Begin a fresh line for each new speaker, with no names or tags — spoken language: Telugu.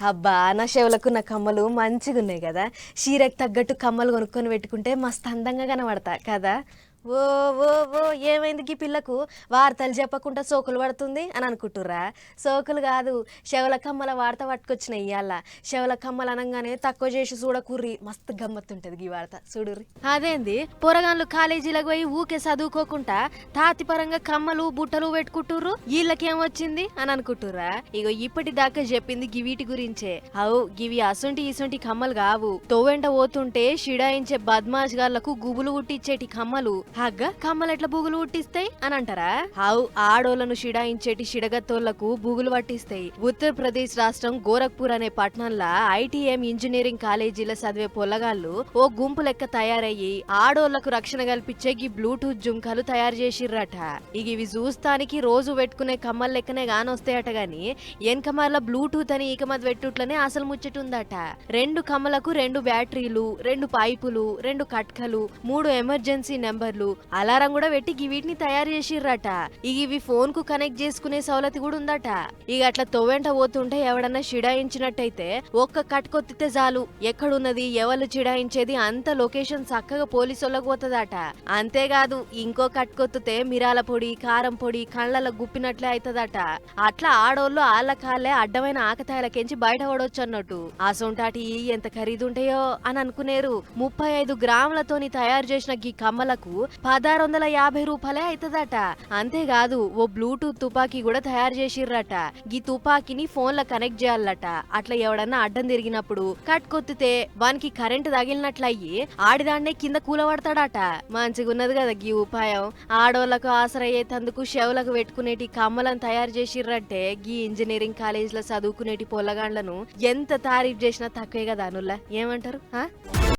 అబ్బా నా చెవులకు నా కమ్మలు మంచిగా ఉన్నాయి కదా. చీరకు తగ్గట్టు కమ్మలు కొనుక్కొని పెట్టుకుంటే మస్తు అందంగా కనబడతా కదా? ఓ ఓ ఓ ఏమైంది గీ పిల్లకు? వార్తలు చెప్పకుండా సోకులు పడుతుంది అని అనుకుంటుర్రా? సోకులు కాదు శవల కమ్మల వార్త పట్టుకొచ్చిన ఇయ్యాల. శవల కమ్మలు అనగానే తక్కువ చేసి చూడకుర్రి. మస్తు గమ్మత్తుంటది గీ వార్త. చూడుర్రి. అదేంది? పొరగాన్లు కాలేజీలకు పోయి ఊకే చదువుకోకుండా తాతి పరంగా కమ్మలు బుట్టలు పెట్టుకుంటుర్రు? వీళ్ళకేం వచ్చింది అని అనుకుంటుర్రా? ఇగో ఇప్పటి దాకా చెప్పింది గివీటి గురించే. అవు గివి అసొంటి ఇసొంటి కమ్మలు కావు. తోవెంట పోతుంటే షిడాయించే బద్మాష్ గార్లకు గుబులు గుట్టించేటి కమ్మలు. హగ్గ కమ్మలు ఎట్లా బూగులు ఉట్టిస్తాయి అని అంటారా? హౌ ఆడోళ్ళను షిడాయించేటి షిడగత్తోళ్ళకు బూగులు పట్టిస్తాయి. ఉత్తరప్రదేశ్ రాష్ట్రం గోరఖ్పూర్ అనే పట్టణంలో ఐటీఎం ఇంజనీరింగ్ కాలేజీల చదివే పొల్లగాళ్ళు ఓ గుంపు లెక్క తయారయ్యి ఆడోళ్ళకు రక్షణ కల్పించే ఈ బ్లూటూత్ జుంకాలు తయారు చేసిర్రట. ఇక ఇవి చూస్తానికి రోజు పెట్టుకునే కమ్మల లెక్కనే గానొస్తాయట గాని వెనకమార్ల బ్లూటూత్ అని ఈకమది పెట్టుట్లనే అసలు ముచ్చటుందట. రెండు కమ్మలకు రెండు బ్యాటరీలు రెండు పైపులు రెండు కట్కలు మూడు ఎమర్జెన్సీ నెంబర్లు అలారం కూడా పెట్టి గి వీటిని తయారు చేసిర్రట. ఇక ఇవి ఫోన్కు కనెక్ట్ చేసుకునే సౌలతి కూడా ఉందట. ఇక అట్లా తొవ్వెంట పోతుంటే ఎవడన్నా చిడాయించినట్టయితే ఒక్క కట్కొత్తితే చాలు. ఎక్కడున్నది ఎవరు చిడాయించేది అంత లొకేషన్ చక్కగా పోలీసులకు పోతుందట. అంతేకాదు ఇంకో కట్కొత్తితే మిరాల పొడి కారం పొడి కళ్ళలో గుప్పినట్లే అవుతుందట అట్లా ఆడోళ్ళు ఆళ్ళ కాళ్ళే అడ్డమైన ఆకతాయిలకెంచి బయట పడవచ్చు అన్నట్టు. అసొంటాటి ఎంత ఖరీదుంటాయో అని అనుకునేరు. ముప్పై ఐదు గ్రాములతోని తయారు చేసిన గీ కమ్మలకు పదహారు వందల యాభై రూపాయలే అవుతుందట అంతేకాదు ఓ బ్లూటూత్ తుపాకీ కూడా తయారు చేసిర్రట. గీ తుపాకీని ఫోన్ల కనెక్ట్ చేయాలట. అట్లా ఎవడన్నా అడ్డం తిరిగినప్పుడు కట్ కొత్తితే వానికి కరెంట్ తగిలినట్లయి ఆడిదాన్నే కింద కూలబడతాడట. మంచిగున్నది కదా గీ ఉపాయం. ఆడోళ్ళకు ఆసరయ్యేతందుకు షెవులకు పెట్టుకునేటి కమ్మలను తయారు చేసిర్రంటే గీ ఇంజనీరింగ్ కాలేజీలో చదువుకునేటి పొల్లగాండ్లను ఎంత తారీఫ్ చేసినా తక్కువే కదా అనుల్లా? ఏమంటారు? ఆ?